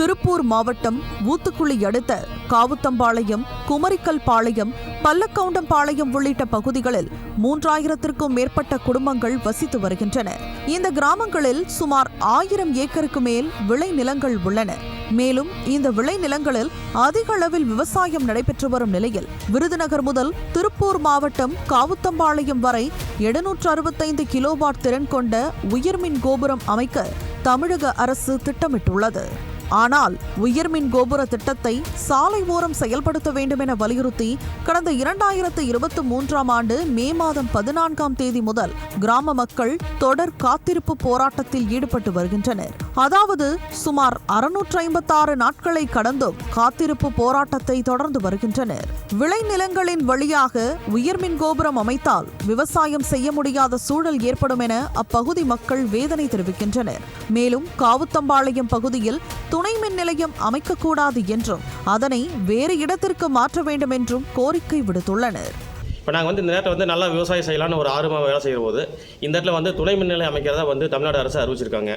திருப்பூர் மாவட்டம் ஊத்துக்குளி அடுத்த காவுத்தம்பாளையம் குமரிக்கல் பாளையம் பல்லக்கவுண்டம்பாளையம் உள்ளிட்ட பகுதிகளில் மூன்றாயிரத்திற்கும் மேற்பட்ட குடும்பங்கள் வசித்து வருகின்றன. இந்த கிராமங்களில் சுமார் ஆயிரம் ஏக்கருக்கு மேல் விளைநிலங்கள் உள்ளன. மேலும் இந்த விளைநிலங்களில் அதிக அளவில் விவசாயம் நடைபெற்று வரும் நிலையில் விருதுநகர் முதல் திருப்பூர் மாவட்டம் காவுத்தம்பாளையம் வரை எழுநூற்று அறுபத்தைந்து கிலோவாட் திறன் கொண்ட உயர்மின் கோபுரம் அமைக்க தமிழக அரசு திட்டமிட்டுள்ளது. ஆனால் உயர்மின் கோபுர திட்டத்தை சாலை ஓரம் செயல்படுத்த வேண்டும் என வலியுறுத்தி கடந்த இரண்டாயிரத்து இருபத்தி மூன்றாம் ஆண்டு மே மாதம் பதினான்காம் தேதி முதல் கிராம மக்கள் தொடர் காத்திருப்பு போராட்டத்தில் ஈடுபட்டு வருகின்றனர். அதாவது சுமார் அறுநூற்று ஐம்பத்தாறு நாட்களை கடந்தும் காத்திருப்பு போராட்டத்தை தொடர்ந்து வருகின்றனர். விளைநிலங்களின் வழியாக உயர்மின் கோபுரம் அமைத்தால் விவசாயம் செய்ய முடியாத சூழல் ஏற்படும் என அப்பகுதி மக்கள் வேதனை தெரிவிக்கின்றனர். மேலும் காவுத்தம்பாளையம் பகுதியில் துணை மின் நிலையம் அமைக்கக்கூடாது என்றும் அதனை வேறு இடத்திற்கு மாற்ற வேண்டும் என்றும் கோரிக்கை விடுத்துள்ளனர். இப்போ நாங்கள் வந்து இந்த நேரத்தில் வந்து நல்லா விவசாயம் செய்யலாம்னு ஒரு ஆர்வமாக வேலை செய்கிற போது இந்த இடத்துல வந்து துணை மின் நிலையம் அமைக்கிறதா வந்து தமிழ்நாடு அரசு அறிவிச்சிருக்காங்க.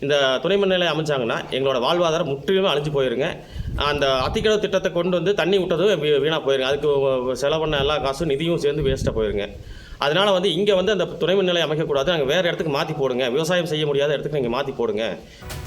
இந்த துணை மின்நிலையம் அமைச்சாங்கன்னா எங்களோட வாழ்வாதாரம் முற்றிலுமே அழிஞ்சு போயிருங்க. அந்த அத்திக்கடவு திட்டத்தை கொண்டு வந்து தண்ணி விட்டதும் வீ- வீணாக போயிருங்க. அதுக்கு செலவு பண்ண எல்லா காசும் நிதியும் சேர்ந்து வேஸ்ட்டாக போயிருங்க. அதனால் வந்து இங்கே வந்து அந்த துணை மின் நிலையம் அமைக்கக்கூடாது. நாங்கள் வேறு இடத்துக்கு மாற்றி போடுங்க. விவசாயம் செய்ய முடியாத இடத்துக்கு நீங்கள் மாற்றி போடுங்க.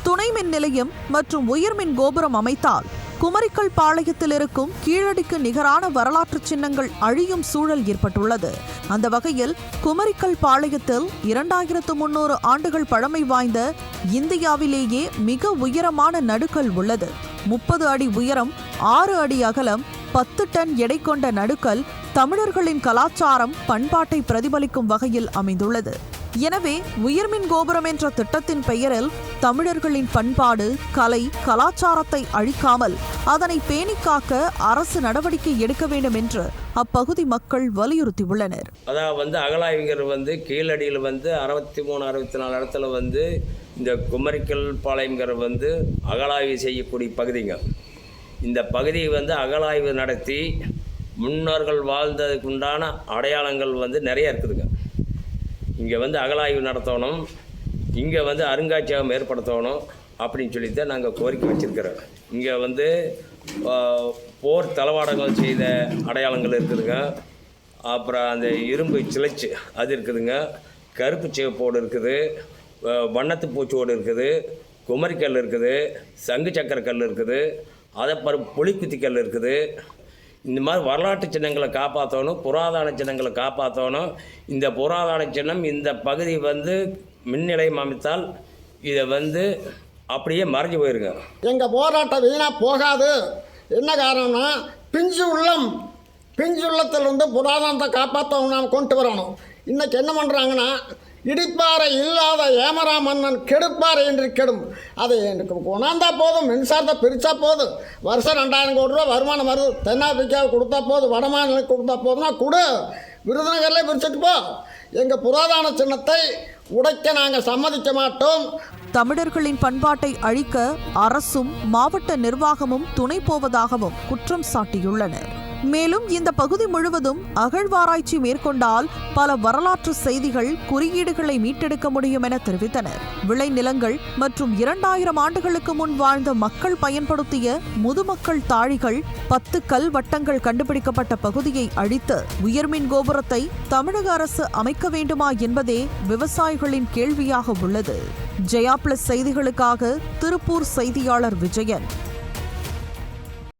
துணை மின் நிலையம் மற்றும் உயர்மின் கோபுரம் அமைத்தால் குமரிக்கல் பாளையத்தில் இருக்கும் கீழடிக்கு நிகரான வரலாற்று சின்னங்கள் அழியும் சூழல் ஏற்பட்டுள்ளது. அந்த வகையில் குமரிக்கல் பாளையத்தில் இரண்டாயிரத்து முன்னூறு ஆண்டுகள் பழமை வாய்ந்த இந்தியாவிலேயே மிக உயரமான நடுக்கல் உள்ளது. முப்பது அடி உயரம் ஆறு அடி அகலம் பத்து டன் எடை கொண்ட நடுக்கல் தமிழர்களின் கலாச்சாரம் பண்பாட்டை பிரதிபலிக்கும் வகையில் அமைந்துள்ளது. எனவே உயர்மின் கோபுரம் என்ற திட்டத்தின் பெயரில் தமிழர்களின் பண்பாடு கலை கலாச்சாரத்தை அழிக்காமல் அதனை பேணிக்காக்க அரசு நடவடிக்கை எடுக்க வேண்டும் என்று அப்பகுதி மக்கள் வலியுறுத்தியுள்ளனர். அதாவது வந்து அகலாய்வுங்கிறது வந்து கீழடியில் வந்து அறுபத்தி மூணு அறுபத்தி நாலு இடத்துல வந்து இந்த குமரிக்கல் பாளையங்கிற வந்து அகலாய்வு செய்யக்கூடிய பகுதிங்க. இந்த பகுதியை வந்து அகலாய்வு நடத்தி முன்னோர்கள் வாழ்ந்ததுக்கு உண்டான அடையாளங்கள் வந்து நிறைய இருக்குதுங்க. இங்கே வந்து அகலாய்வு நடத்தணும் இங்கே வந்து அருங்காட்சியகம் ஏற்படுத்தணும் அப்படின்னு சொல்லி தான் நாங்கள் கோரிக்கை வச்சுருக்கிறோம். இங்கே வந்து போர் தளவாடங்கள் செய்த அடையாளங்கள் இருக்குதுங்க. அப்புறம் அந்த இரும்பு சிலைச்சு அது இருக்குதுங்க. கருப்பு சிவப்போடு இருக்குது. வண்ணத்து பூச்சோடு இருக்குது. குமரிக்கல் இருக்குது. சங்கு சக்கர கல் இருக்குது. அதை பிறகு புளிக்குத்தி கல் இருக்குது. இந்த மாதிரி வரலாற்று சின்னங்களை காப்பாற்றணும் புராதன சின்னங்களை காப்பாற்றணும் இந்த புராதன சின்னம் இந்த பகுதி வந்து மின் நிலையம் அமைத்தால் இதை வந்து அப்படியே மறைஞ்சு போயிருங்க எங்கள் போராட்டம் வீணாக போகாது. என்ன காரணம்னா பிஞ்சு உள்ளம் பிஞ்சு உள்ளத்திலிருந்து புராதனத்தை காப்பாற்றவும் நாம் கொண்டு வரணும். இன்றைக்கி என்ன பண்ணுறாங்கன்னா இடிப்பாறை இல்லாத ஏமரா மன்னன் கெடுப்பாறை என்று கெடும். அதை எனக்கு கொண்டாந்தா போதும் மின்சாரத்தை பிரித்தா போதும். வருஷம் ரெண்டாயிரம் கோடி ரூபா வருமானம் வருது. தென்னாப்பிரிக்காவுக்கு கொடுத்தா போதும் வட மாநிலங்களுக்கு கொடுத்தா போதும்னா கொடு. விருதுநகர்லேயே பிரிச்சுட்டு போ. எங்கள் புராதன சின்னத்தை உடைக்க நாங்கள் சம்மதிக்க மாட்டோம். தமிழர்களின் பண்பாட்டை அழிக்க அரசும் மாவட்ட நிர்வாகமும் துணை போவதாகவும் குற்றம் சாட்டியுள்ளனர். மேலும் இந்த பகுதி முழுவதும் அகழ்வாராய்ச்சி மேற்கொண்டால் பல வரலாற்று செய்திகள் குறியீடுகளை மீட்டெடுக்க முடியும் என தெரிவித்தனர். விளைநிலங்கள் மற்றும் இரண்டாயிரம் ஆண்டுகளுக்கு முன் வாழ்ந்த மக்கள் பயன்படுத்திய முதுமக்கள் தாழிகள் பத்து கல் வட்டங்கள் கண்டுபிடிக்கப்பட்ட பகுதியை அழித்து உயர்மின் கோபுரத்தை தமிழக அரசு அமைக்க வேண்டுமா என்பதே விவசாயிகளின் கேள்வியாக உள்ளது. ஜெயா பிளஸ் செய்திகளுக்காக திருப்பூர் செய்தியாளர் விஜயன்.